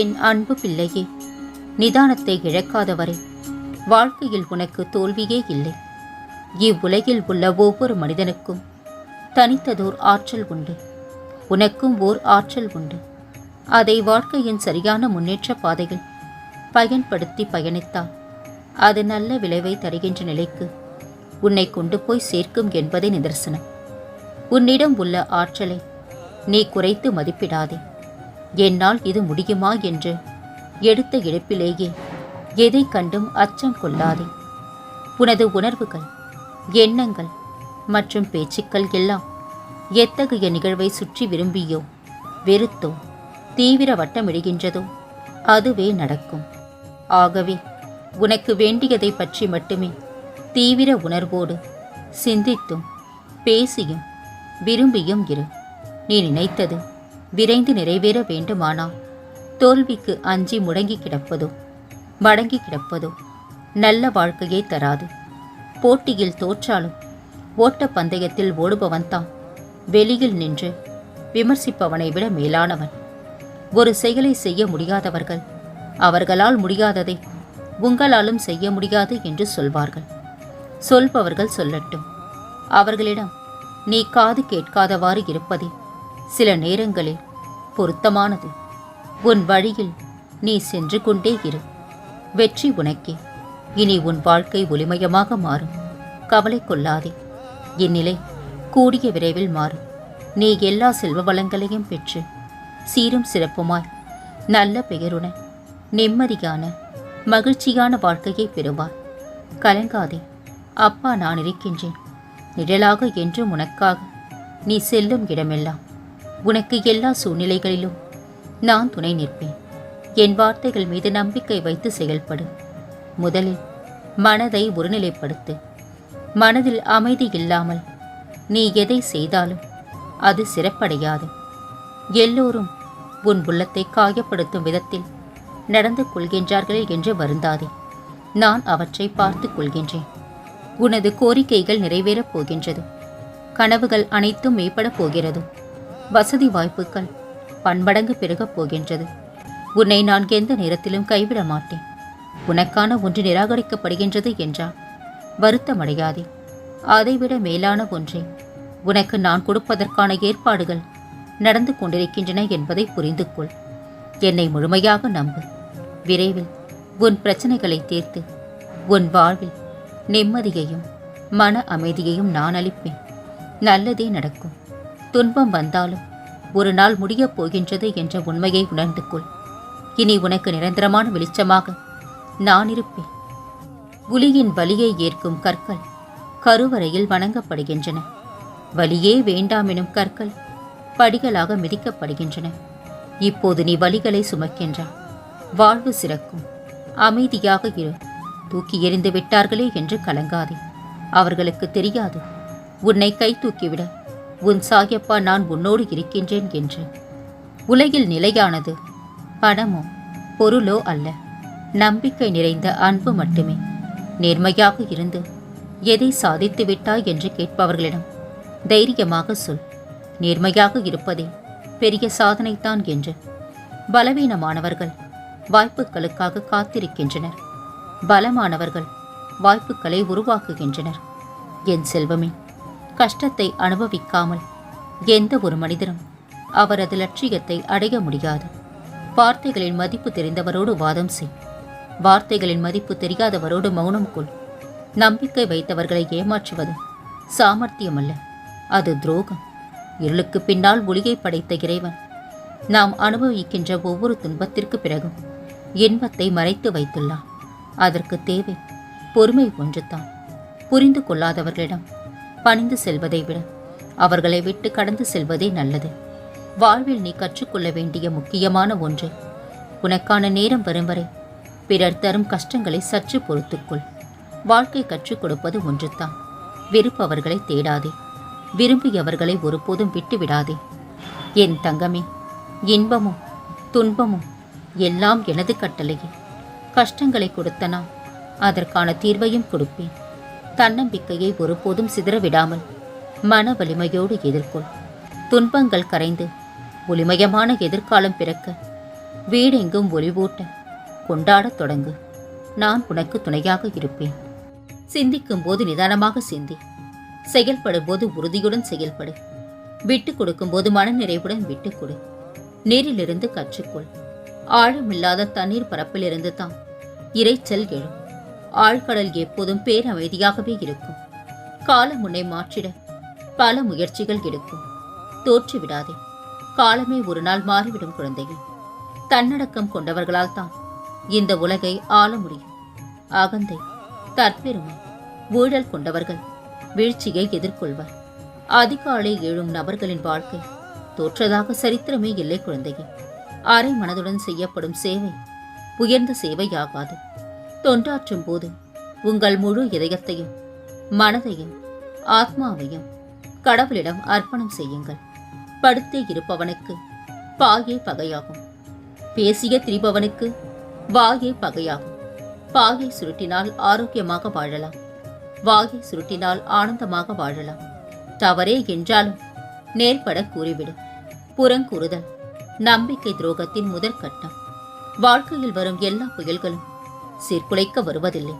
என் அன்பு பிள்ளையே நிதானத்தை இழக்காதவரை வாழ்க்கையில் உனக்கு தோல்வியே இல்லை. இவ்வுலகில் உள்ள ஒவ்வொரு மனிதனுக்கும் தனித்ததோர் ஆற்றல் உண்டு. உனக்கும் ஓர் ஆற்றல் உண்டு. அதை வாழ்க்கையின் சரியான முன்னேற்ற பாதையில் பயன்படுத்தி பயணித்தால் அது நல்ல விளைவை தருகின்ற நிலைக்கு உன்னை கொண்டு போய் சேர்க்கும் என்பதே நிதர்சனம். உன்னிடம் உள்ள ஆற்றலை நீ குறைத்து மதிப்பிடாதே. என்னால் இது முடியுமா என்று எடுத்த இழப்பிலேயே எதை கண்டும் அச்சம் கொள்ளாதே. உனது உணர்வுகள் எண்ணங்கள் மற்றும் பேச்சுக்கள் எல்லாம் எத்தகைய நிகழ்வை சுற்றி விரும்பியோ வெறுத்தோ தீவிர வட்டமிடுகின்றதோ அதுவே நடக்கும். ஆகவே உனக்கு வேண்டியதை பற்றி மட்டுமே தீவிர உணர்வோடு சிந்தித்தும் பேசியும் விரும்பியும் இரு. நீ நினைத்தது விரைந்து நிறைவேற வேண்டுமானால் தோல்விக்கு அஞ்சி முடங்கி கிடப்பதோ? மடங்கி கிடப்பதோ? நல்ல வாழ்க்கையை தராது. போட்டியில் தோற்றாலும் ஓட்ட பந்தயத்தில் ஓடுபவன் தான். வெளியில் நின்று விமர்சிப்பவனை விட மேலானவன். ஒரு செயலை செய்ய முடியாதவர்கள் அவர்களால் முடியாததை உங்களாலும் செய்ய முடியாது என்று சொல்வார்கள். சொல்பவர்கள் சொல்லட்டும். அவர்களிடம் நீ காது கேட்காதவாறு இருப்பதே சில நேரங்களில் பொருத்தமானது. உன் வழியில் நீ சென்று கொண்டே இரு. வெற்றி உனக்கே. இனி உன் வாழ்க்கை ஒளிமயமாக மாறும். கவலை கொள்ளாதே. இந்நிலை கூடிய விரைவில் மாறும். நீ எல்லா செல்வ வளங்களையும் பெற்று சீரும் சிறப்புமாய் நல்ல பெயருடன் நிம்மதியான மகிழ்ச்சியான வாழ்க்கையை பெறுவாய். கலங்காதே. அப்பா நான் இருக்கின்றேன். நிழலாக என்றும் உனக்காக நீ செல்லும் இடமெல்லாம் உனக்கு எல்லா சூழ்நிலைகளிலும் நான் துணை நிற்பேன். என் வார்த்தைகள் மீது நம்பிக்கை வைத்து செயல்படு. முதலில் மனதை ஒருநிலைப்படுத்து. மனதில் அமைதி இல்லாமல் நீ எதை செய்தாலும் அது சிறப்படையாது. எல்லோரும் உன் உள்ளத்தை காயப்படுத்தும் விதத்தில் நடந்து கொள்கின்றார்கள் என்று வருந்தாதே. நான் அவற்றை பார்த்து கொள்கின்றேன். உனது கோரிக்கைகள் நிறைவேறப் போகின்றது. கனவுகள் அனைத்தும் மேம்படப் போகிறது வசதி வாய்ப்புகள் பன்மடங்கு பெருகப் போகின்றது. உன்னை நான் எந்த நேரத்திலும் கைவிட மாட்டேன். உனக்கான ஒன்று நிராகரிக்கப்படுகின்றது என்றால் வருத்தமடையாதே. அதைவிட மேலான ஒன்றை உனக்கு நான் கொடுப்பதற்கான ஏற்பாடுகள் நடந்து கொண்டிருக்கின்றன என்பதை புரிந்து கொள் என்னை முழுமையாக நம்பு. விரைவில் உன் பிரச்சனைகளை தீர்த்து உன் வாழ்வில் நிம்மதியையும் மன அமைதியையும் நான் அளிப்பேன். நல்லதே நடக்கும். துன்பம் வந்தாலும் ஒரு நாள் முடியப் போகின்றது என்ற உண்மையை உணர்ந்து கொள். இனி உனக்கு நிரந்தரமான வெளிச்சமாக நான் இருப்பேன். புலியின் வலியை ஏற்கும் கற்கள் கருவறையில் வணங்கப்படுகின்றன. வலியே வேண்டாமெனும் கற்கள் படிகளாக மிதிக்கப்படுகின்றன. இப்போது நீ வலிகளை சுமக்கின்றாய் வாழ்வு சிறக்கும். அமைதியாக இரு. தூக்கி எறிந்து விட்டார்களே என்று கலங்காதே. அவர்களுக்கு தெரியாது. உன்னை கை தூக்கிவிட உன் சாயப்பா நான் உன்னோடு இருக்கின்றேன் என்று. உலகில் நிலையானது பணமோ பொருளோ அல்ல. நம்பிக்கை நிறைந்த அன்பு மட்டுமே. நேர்மையாக இருந்து எதை சாதித்து விட்டாய் என்று கேட்பவர்களிடம் தைரியமாக சொல். நேர்மையாக இருப்பதே பெரிய சாதனைதான் என்று. பலவீனமானவர்கள் வாய்ப்புகளுக்காக காத்திருக்கின்றனர். பலமானவர்கள் வாய்ப்புகளை உருவாக்குகின்றனர். என் செல்வமே கஷ்டத்தை அனுபவிக்காமல். எந்த ஒரு மனிதரும் அவரது லட்சியத்தை அடைய முடியாது. வார்த்தைகளின் மதிப்பு தெரிந்தவரோடு வாதம் செய். வார்த்தைகளின் மதிப்பு தெரியாதவரோடு மௌனம் கொள். நம்பிக்கை வைத்தவர்களை ஏமாற்றுவது சாமர்த்தியமல்ல. அது துரோகம். இருளுக்கு பின்னால் ஒளியை படைத்த இறைவன். நாம் அனுபவிக்கின்ற ஒவ்வொரு துன்பத்திற்கு பிறகும் இன்பத்தை மறைத்து வைத்துள்ளான். அதற்கு தேவை பொறுமை ஒன்றுதான். புரிந்து கொள்ளாதவர்களிடம் பணிந்து செல்வதை விட அவர்களை விட்டு கடந்து செல்வதே நல்லது. வாழ்வில் நீ கற்றுக்கொள்ள வேண்டிய முக்கியமான ஒன்று உனக்கான நேரம் வரும் வரை பிறர் தரும் கஷ்டங்களை சற்று பொறுத்துக்கொள். வாழ்க்கை கற்றுக் கொடுப்பது ஒன்றுதான் வெறுப்பவர்களை தேடாதே விரும்பியவர்களை ஒருபோதும் விட்டு விடாதே. என் தங்கமே இன்பமும் துன்பமும் எல்லாம் எனது கட்டளையே. கஷ்டங்களை கொடுத்தனா அதற்கான தீர்வையும் கொடுப்பேன். தன்னம்பிக்கையை ஒருபோதும் சிதற விடாமல் மன வலிமையோடு எதிர்கொள். துன்பங்கள் கரைந்து ஒளிமயமான எதிர்காலம் பிறக்க வீடெங்கும் ஒளிவூட்ட கொண்டாடத் தொடங்கு. நான் உனக்கு துணையாக இருப்பேன். சிந்திக்கும் போது நிதானமாக சிந்தி. செயல்படும் போது உறுதியுடன் செயல்படு. விட்டுக் கொடுக்கும் போது மனநிறைவுடன் விட்டுக் கொடு. நீரிலிருந்து கற்றுக்கொள். ஆழமில்லாத தண்ணீர் பரப்பிலிருந்து தான் இரைச்சல் எழும். ஆழ்கடல் எப்போதும் பேரமைதியாகவே இருக்கும். காலம் உன்னை மாற்றிட பல முயற்சிகள் எடுக்கும். தோற்றுவிடாதே. காலமே ஒரு நாள் மாறிவிடும் குழந்தைகள் தன்னடக்கம் கொண்டவர்களால் தான் இந்த உலகை ஆள முடியும். அகந்தை தற்பெருமை ஊழல் கொண்டவர்கள் வீழ்ச்சியை எதிர்கொள்வர். அதிகாலை எழும் நபர்களின் வாழ்க்கை தோற்றதாக சரித்திரமே இல்லை குழந்தைகள் அரை மனதுடன் செய்யப்படும் சேவை உயர்ந்த சேவையாகாது. தொண்டாற்றும் போது உங்கள் முழு இதயத்தையும் மனதையும் ஆத்மாவையும் கடவுளிடம் அர்ப்பணம் செய்யுங்கள். படுத்தே இருப்பவனுக்கு பாயே பகையாகும். பேசிய திரிபவனுக்கு வாயே பகையாகும். பாயை சுருட்டினால் ஆரோக்கியமாக வாழலாம். வாயை சுருட்டினால் ஆனந்தமாக வாழலாம். தவறே என்றாலும் நேர்பட கூறிவிடும். புறங்கூறுதல் நம்பிக்கை துரோகத்தின் முதற்கட்டம். வாழ்க்கையில் வரும் எல்லா புயல்களும் சீர்குலைக்க வருவதில்லை.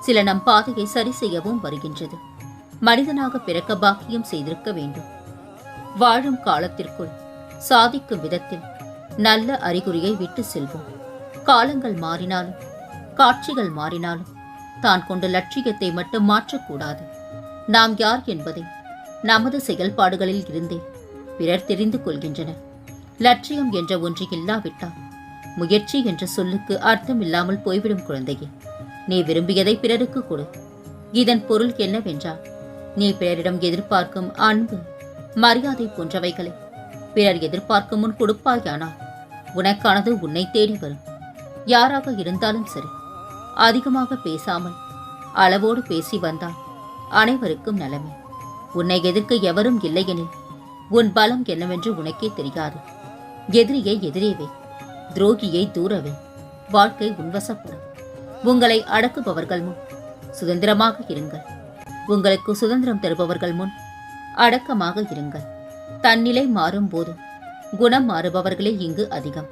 சில நம் பாதையை சரி செய்யவும் வருகின்றது. மனிதனாக பிறக்க பாக்கியம் செய்திருக்க வேண்டும். வாழும் காலத்திற்குள் சாதிக்கும் விதத்தில் நல்ல அறிகுறியை விட்டு செல்வோம். காலங்கள் மாறினாலும் காட்சிகள் மாறினாலும் தான் கொண்ட லட்சியத்தை மட்டும் மாற்றக்கூடாது. நாம் யார் என்பதை நமது செயல்பாடுகளில் இருந்தே பிறர் தெரிந்து கொள்கின்றனர். லட்சியம் என்ற ஒன்று இல்லாவிட்டால் முயற்சி என்ற சொல்லுக்கு அர்த்தம் இல்லாமல் போய்விடும் குழந்தையே. நீ விரும்பியதை பிறருக்கு கொடு. இதன் பொருள் என்னவென்றால் நீ பிறரிடம் எதிர்பார்க்கும் அன்பு மரியாதை போன்றவைகளை. பிறர் எதிர்பார்க்கும் முன் கொடுப்பாயானால் உனக்கானது உன்னை தேடி வரும். யாராக இருந்தாலும் சரி அதிகமாக பேசாமல் அளவோடு பேசி வந்தால் அனைவருக்கும் நலமே. உன்னை எதிர்க்க எவரும் இல்லையெனில் உன் பலம் என்னவென்று உனக்கே தெரியாது. எதிரியை எதிரேவே துரோகியை தூரவே. வாழ்க்கை உன்வசப்படும். உங்களை அடக்குபவர்கள் முன் சுதந்திரமாக இருங்கள். உங்களுக்கு சுதந்திரம் தருபவர்கள் முன் அடக்கமாக இருங்கள். தன்னிலை மாறும் போது குணம் மாறுபவர்களே இங்கு அதிகம்.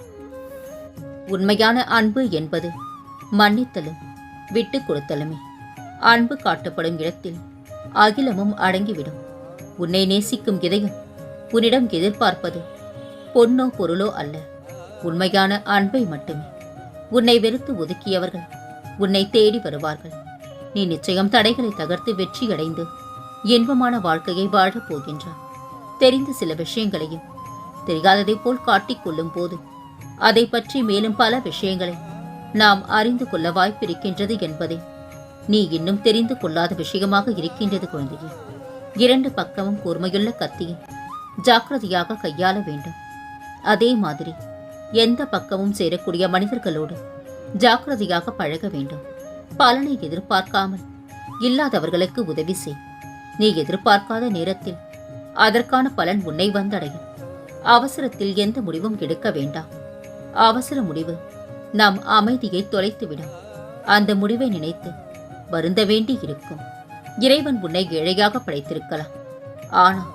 உண்மையான அன்பு என்பது மன்னித்தலும் விட்டுக் கொடுத்தலுமே. அன்பு காட்டப்படும் இடத்தில் அகிலமும் அடங்கிவிடும். உன்னை நேசிக்கும் இதயம் உன்னிடம் எதிர்பார்ப்பது பொன்னோ பொருளோ அல்ல. உண்மையான அன்பை மட்டுமே. உன்னை வெறுத்து ஒதுக்கியவர்கள் உன்னை தேடி வருவார்கள். நீ நிச்சயம் தடைகளை தகர்த்து வெற்றியடைந்து இன்பமான வாழ்க்கையை வாழப் போகின்றாய். தெரிந்த சில விஷயங்களையும் தெரியாததை போல் காட்டிக் கொள்ளும் போது அதை பற்றி மேலும் பல விஷயங்களை நாம் அறிந்து கொள்ள வாய்ப்பிருக்கின்றது என்பதை நீ இன்னும் தெரிந்து கொள்ளாத விஷயமாக இருக்கின்றது குழந்தையே. இரண்டு பக்கமும் கூர்மையுள்ள கத்தியை ஜாக்கிரதையாக கையாள வேண்டும். அதே மாதிரி எந்த பக்கமும் சேரக்கூடிய மனிதர்களோடு ஜாக்கிரதையாக பழக வேண்டும். பலனை எதிர்பார்க்காமல் இல்லாதவர்களுக்கு உதவி செய். நீ எதிர்பார்க்காத நேரத்தில் அதற்கான பலன் உன்னை வந்தடையும். அவசரத்தில் எந்த முடிவும் எடுக்க வேண்டாம். அவசர முடிவு நம் அமைதியை தொலைத்துவிடும். அந்த முடிவை நினைத்து வருந்த வேண்டி இருக்கும். இறைவன் உன்னை ஏழையாக படைத்திருக்கலாம். ஆனால்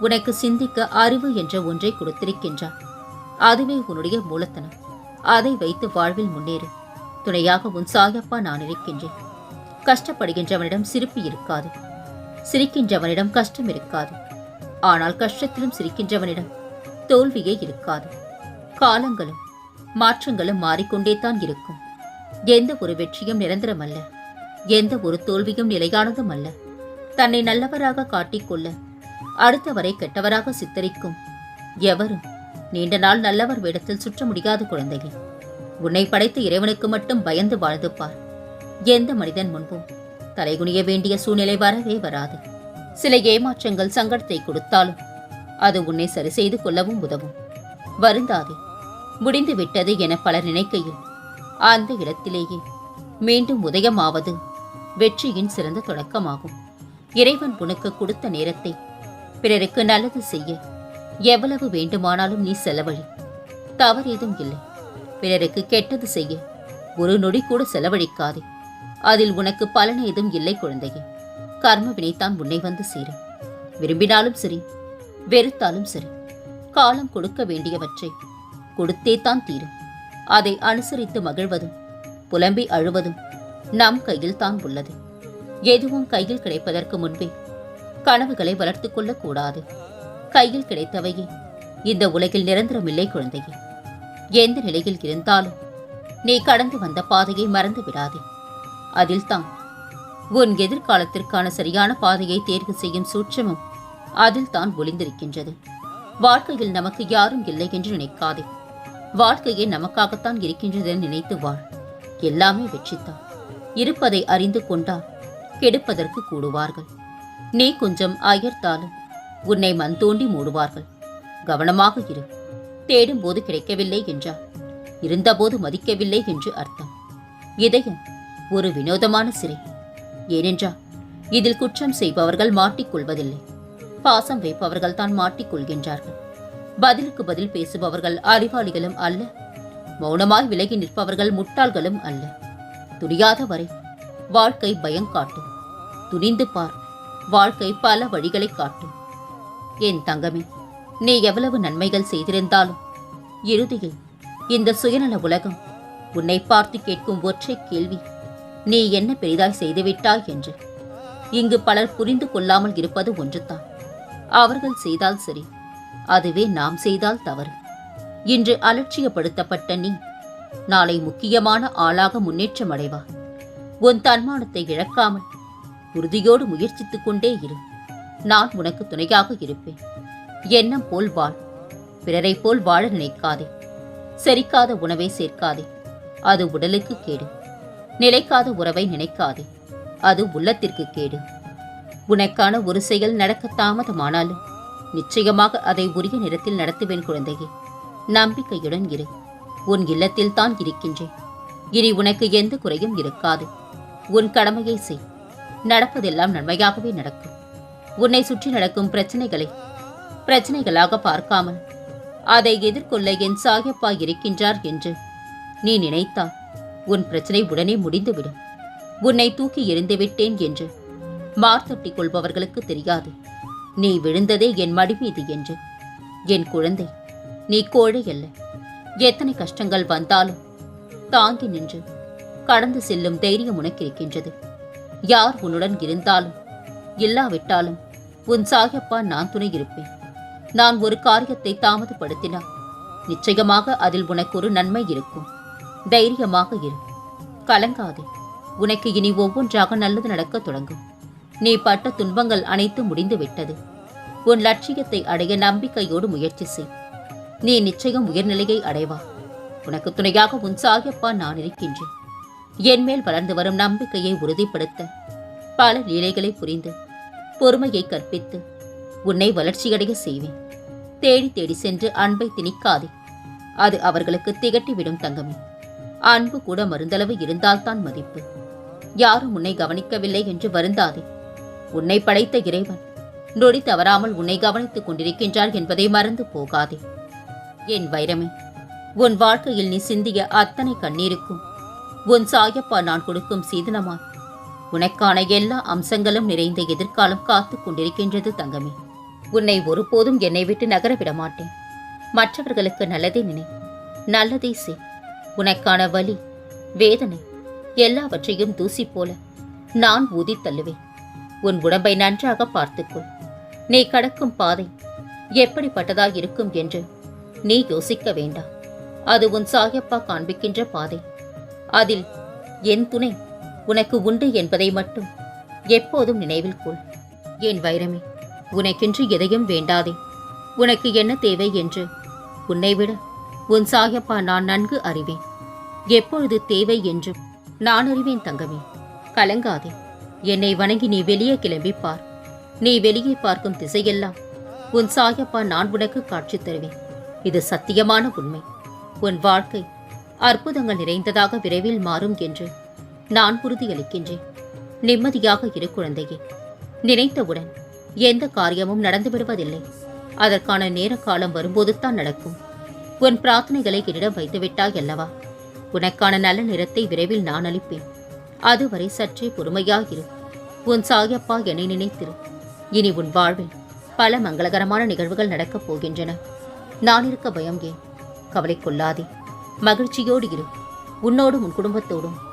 உனக்கு சிந்திக்க அறிவு என்ற ஒன்றை கொடுத்திருக்கின்றான். அதுவே உன்னுடைய மூலத்தனம். அதை வைத்து வாழ்வில் முன்னேறு. துணையாக உன் சாயப்பா நான் இருக்கின்றேன். கஷ்டப்படுகின்றவனிடம் சிரிப்பு இருக்காது. சிரிக்கின்றவனிடம் கஷ்டம் இருக்காது. ஆனால் கஷ்டத்திலும் சிரிக்கின்றவனிடம் தோல்வியே இருக்காது. காலங்களும் மாற்றங்களும் மாறிக்கொண்டே தான் இருக்கும். எந்த ஒரு வெற்றியும் நிரந்தரமல்ல எந்த ஒரு தோல்வியும் நிலையானதும் அல்ல. தன்னை நல்லவராக காட்டிக்கொள்ள அடுத்தவரை கெட்டவராக சித்தரிக்கும் எவரும் நீண்ட நாள் நல்லவர் வேடத்தில் சுற்ற முடியாத குழந்தைகள் உன்னை படைத்த இறைவனுக்கு மட்டும் பயந்து வாழ்ந்து பார் எந்த மனிதன் முன்பும் தலைகுனிய வேண்டிய சூழ்நிலை வரவே வராது. சில ஏமாற்றங்கள் சங்கடத்தை கொடுத்தாலும் அது உன்னை சரி செய்து கொள்ளவும் உதவும். வருந்தாதே. முடிந்து விட்டது என பலர் நினைக்கையில் அந்த இடத்திலேயே மீண்டும் உதயமாவது வெற்றியின் சிறந்த தொடக்கமாகும். இறைவன் உனக்கு கொடுத்த நேரத்தை பிறருக்கு நல்லது செய்ய எவ்வளவு வேண்டுமானாலும் நீ செலவழி. தவறேதும் இல்லை. பிறருக்கு கெட்டது செய்ய ஒரு நொடி கூட செலவழிக்காதே. அதில் உனக்கு பலன் ஏதும் இல்லை குழந்தையே. கர்ம வினைத்தான் உன்னை வந்து சேரும். விரும்பினாலும் சரி வெறுத்தாலும் சரி காலம் கொடுக்க வேண்டியவற்றை கொடுத்தே தான் தீரும். அதை அனுசரித்து மகிழ்வதும் புலம்பி அழுவதும் நம் கையில் தான் உள்ளது. எதுவும் கையில் கிடைப்பதற்கு முன்பே கனவுகளை வளர்த்துக் கொள்ளக் கூடாது கையில் கிடைத்தவையே. இந்த உலகில் நிரந்தரமில்லை குழந்தையே. எந்த நிலையில் இருந்தாலும் நீ கடந்து வந்த பாதையை மறந்து விடாதே. அதில்தான் உன் எதிர்காலத்திற்கான சரியான பாதையை தேர்வு செய்யும் சூட்சமும் அதில் தான் ஒளிந்திருக்கின்றது. வாழ்க்கையில் நமக்கு யாரும் இல்லை என்று நினைக்காதே. வாழ்க்கையே நமக்காகத்தான் இருக்கின்றது என நினைத்து வாழ். எல்லாமே வெற்றித்தான் இருப்பதை அறிந்து கொண்டால் கெடுப்பதற்கு கூடுவார்கள். நீ கொஞ்சம் அயர்த்தாலும் உன்னை மண் தோண்டி மூடுவார்கள். கவனமாக இரு. தேடும்போது கிடைக்கவில்லை என்றால் இருந்தபோது மதிக்கவில்லை என்று அர்த்தம். இதயம் ஒரு வினோதமான சிறை. ஏனென்றால் இதில் குற்றம் செய்பவர்கள் மாட்டிக்கொள்வதில்லை பாசம் வைப்பவர்கள் தான் மாட்டிக்கொள்கின்றார்கள் பதிலுக்கு பதில் பேசுபவர்கள் அறிவாளிகளும் அல்ல. மௌனமாய் விலகி நிற்பவர்கள் முட்டாள்களும் அல்ல. துணியாத வரை வாழ்க்கை பயம் காட்டும். துணிந்து பார். வாழ்க்கை பல வழிகளை காட்டும். என் தங்கமே நீ எவ்வளவு நன்மைகள் செய்திருந்தாலும் இறுதியில் இந்த சுயநல உலகம் உன்னை பார்த்து கேட்கும் ஒற்றை கேள்வி நீ என்ன பெரிதாய் செய்துவிட்டாய் என்று. இங்கு பலர் புரிந்து கொள்ளாமல் இருப்பது ஒன்றுதான். அவர்கள் செய்தால் சரி அதுவே நாம் செய்தால் தவறு. இன்று அலட்சியப்படுத்தப்பட்ட நீ நாளை முக்கியமான ஆளாக முன்னேற்றம் அடைவார் உன் தன்மானத்தை இழக்காமல் உறுதியோடு முயற்சித்துக் கொண்டே இரு. நான் உனக்கு துணையாக இருப்பேன். எண்ணம் போல் வாழ். பிறரைப் போல் வாழ நினைக்காதே. செரிக்காத உணவை சேர்க்காதே. அது உடலுக்கு கேடு. நிலைக்காத உறவை நினைக்காதே. அது உள்ளத்திற்கு கேடு. உனக்கான ஒரு செயல் நடக்க தாமதமானாலும் நிச்சயமாக அதை உரிய நேரத்தில் நடத்துவேன் குழந்தையே. நம்பிக்கையுடன் இரு. உன் இல்லத்தில் தான் இருக்கின்றேன். இனி உனக்கு எந்த குறையும் இருக்காது. உன் கடமையை செய். நடப்பதெல்லாம் நன்மையாகவே நடக்கும். உன்னை சுற்றி நடக்கும் பிரச்சனைகளை பிரச்சனைகளாக பார்க்காமல் அதை எதிர்கொள்ள என் சாயப்பா இருக்கின்றார் என்று நீ நினைத்தால் உன் பிரச்சனை உடனே முடிந்துவிடும். உன்னை தூக்கி எறிந்து விட்டேன் என்று மார்த்தட்டிக் கொள்பவர்களுக்கு தெரியாது. நீ விழுந்ததே என் மடி மீது என்று. என் குழந்தை நீ கோழை அல்ல. எத்தனை கஷ்டங்கள் வந்தாலும் தாங்கி நின்று கடந்து செல்லும் தைரியம் உனக்கு இருக்கின்றது யார் உன்னுடன் இருந்தாலும் இல்லாவிட்டாலும் உன் சாயப்பா நான் துணை இருப்பேன். நான் ஒரு காரியத்தை தாமதப்படுத்தினால் நிச்சயமாக அதில் உனக்கு ஒரு நன்மை இருக்கும். தைரியமாக இரு. கலங்காதே. உனக்கு இனி ஒவ்வொன்றாக நல்லது நடக்கத் தொடங்கும். நீ பட்ட துன்பங்கள் அனைத்து முடிந்து விட்டது. உன் லட்சியத்தை அடைய நம்பிக்கையோடு முயற்சி செய். நீ நிச்சயம் உயர்நிலையை அடைவா. உனக்கு துணையாக உன் சாயப்பா நான் இருக்கின்றேன். என் மேல் வளர்ந்து வரும் நம்பிக்கையை உறுதிப்படுத்த பல லீலைகளை புரிந்து பொறுமையை கற்பித்து உன்னை வளர்ச்சியடைய செய்வேன். தேடி தேடி சென்று அன்பை திணிக்காதே. அது அவர்களுக்கு திகட்டிவிடும் தங்கமே. அன்பு கூட மருந்தளவு இருந்தால்தான் மதிப்பு. யாரும் உன்னை கவனிக்கவில்லை என்று வருந்தாதே. உன்னை படைத்த இறைவன் நொடி தவறாமல் உன்னை கவனித்துக் கொண்டிருக்கின்றார் என்பதை மறந்து போகாதே. என் வைரமே உன் வாழ்க்கையில் நீ சிந்திய அத்தனை கண்ணீருக்கும் உன் சாயப்பா நான் கொடுக்கும் சீதனமாய் உனக்கான எல்லா அம்சங்களும் நிறைந்த எதிர்காலம் காத்துக் கொண்டிருக்கின்றது தங்கமே. உன்னை ஒருபோதும் என்னை விட்டு நகர விட மாட்டேன் மற்றவர்களுக்கு நல்லதே நினை. நல்லதே செய். உனக்கான வலி வேதனை எல்லாவற்றையும் தூசி போல நான் ஊதி தள்ளுவேன். உன் உடம்பை நன்றாக பார்த்துக்கொள். நீ கடக்கும் பாதை எப்படிப்பட்டதாக இருக்கும் என்று நீ யோசிக்க வேண்டாம். அது உன் சாயப்பா காண்பிக்கின்ற பாதை. அதில் என் துணை உனக்கு உண்டு என்பதை மட்டும் எப்போதும் நினைவில் கொள். என் வைரமே உனக்கென்று எதையும் வேண்டாதே. உனக்கு என்ன தேவை என்று உன்னை விட உன் சாயப்பா நான் நன்கு அறிவேன். எப்பொழுது தேவை என்றும் நான் அறிவேன் தங்கமே. கலங்காதே என்னை வணங்கி நீ வெளியே கிளம்பிப்பார் நீ வெளியே பார்க்கும் திசையெல்லாம் உன் சாயப்பா நான் உனக்கு காட்சி தருவேன். இது சத்தியமான உண்மை. உன் வாழ்க்கை அற்புதங்கள் நிறைந்ததாக விரைவில் மாறும் என்று நான் உறுதியளிக்கின்றேன். நிம்மதியாக இரு குழந்தையே. நினைத்தவுடன் எந்த காரியமும் நடந்து விடுவதில்லை அதற்கான நேர காலம் வரும்போது தான் நடக்கும். உன் பிரார்த்தனைகளை என்னிடம் வைத்துவிட்டாய் அல்லவா? உனக்கான நல்ல நிறத்தை விரைவில் நான் அளிப்பேன். அதுவரை சற்றே பொறுமையாயிரு. உன் சாயப்பா என்னை நினைத்திரு. இனி உன் வாழ்வில் பல மங்களகரமான நிகழ்வுகள் நடக்கப் போகின்றன. நான் இருக்க பயம் ஏன்? கவலை கொள்ளாதே. மகிழ்ச்சியோடு இரு. உன்னோடும் உன் குடும்பத்தோடும்